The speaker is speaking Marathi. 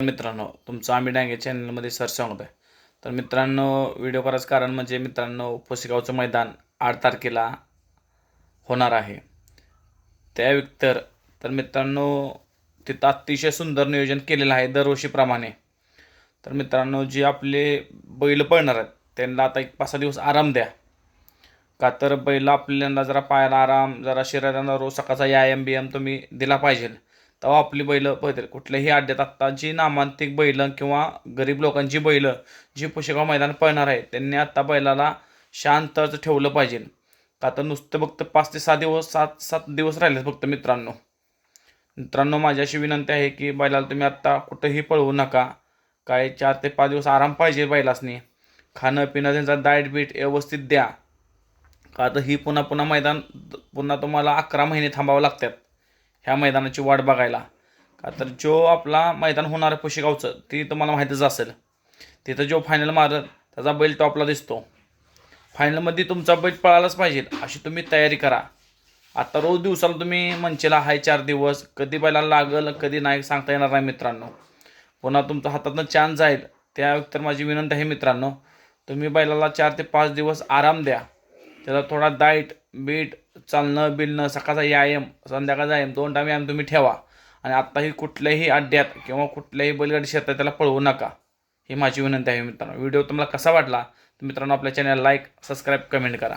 मित्रांनो तुमचं आम्ही डांगे चॅनलमध्ये सर सांगतो आहे तर मित्रांनो व्हिडिओ करायचं कारण म्हणजे मित्रांनो पुसेगावचं मैदान आठ तारखेला होणार आहे. त्या विक्तर तर मित्रांनो तिथं अतिशय सुंदर नियोजन केलेलं आहे दरवर्षीप्रमाणे. तर मित्रांनो जे आपले बैल पळणार आहेत त्यांना आता एक पाच सहा दिवस आराम द्या. का तर बैल आपल्याला जरा पायाला आराम जरा शरीराला रोज सकाळचा व्यायाम बियाम तुम्ही दिला पाहिजे. तेव्हा आपली बैलं पळतील कुठल्याही अड्ड्यात आत्ता जी नामांतिक बैलं किंवा गरीब लोकांची बैलं जी पुशेगाव मैदान पळणार आहे त्यांनी आत्ता बैलाला शांतच ठेवलं पाहिजे. का तर नुसतं फक्त पाच ते सहा दिवस सात सात दिवस राहिले फक्त मित्रांनो. मित्रांनो माझी अशी विनंती आहे की बैलाला तुम्ही आत्ता कुठंही पळवू नका. काय चार ते पाच दिवस आराम पाहिजे बैलासनी. खाणं पिणं त्यांचा डाएट बीट व्यवस्थित द्या. का तर ही पुन्हा पुन्हा मैदान पुन्हा तुम्हाला अकरा महिने थांबावं लागतात. ह्या मैदानाची वाट बघायला. का तर जो आपला मैदान होणार आहे पुशेगावचं ती तुम्हाला माहीतच असेल. तिथं जो फायनल मारत त्याचा बैल टॉपला दिसतो. फायनलमध्ये तुमचा बैल पळालाच पाहिजे अशी तुम्ही तयारी करा. आता रोज दिवसाला तुम्ही मंचेला हाय चार दिवस कधी बैलाला लागल कधी नाही सांगता येणार नाही मित्रांनो. पुन्हा तुमचा हातातनं चान्स जाईल त्या तर माझी विनंती आहे मित्रांनो. तुम्ही बैलाला चार ते पाच दिवस आराम द्या. त्याला थोडा डाईट बीट चालणं बिलणं सकाळचा व्यायाम संध्याकाळचा व्यायाम दोन टाईम व्यायाम तुम्ही ठेवा. आणि आत्ताही कुठल्याही अड्ड्यात किंवा कुठल्याही बैलगाडी शेतात त्याला पळवू नका. ही माझी विनंती आहे मित्रांनो. व्हिडिओ तुम्हाला कसा वाटला? तर मित्रांनो आपल्या चॅनल लाईक सबस्क्राईब कमेंट करा.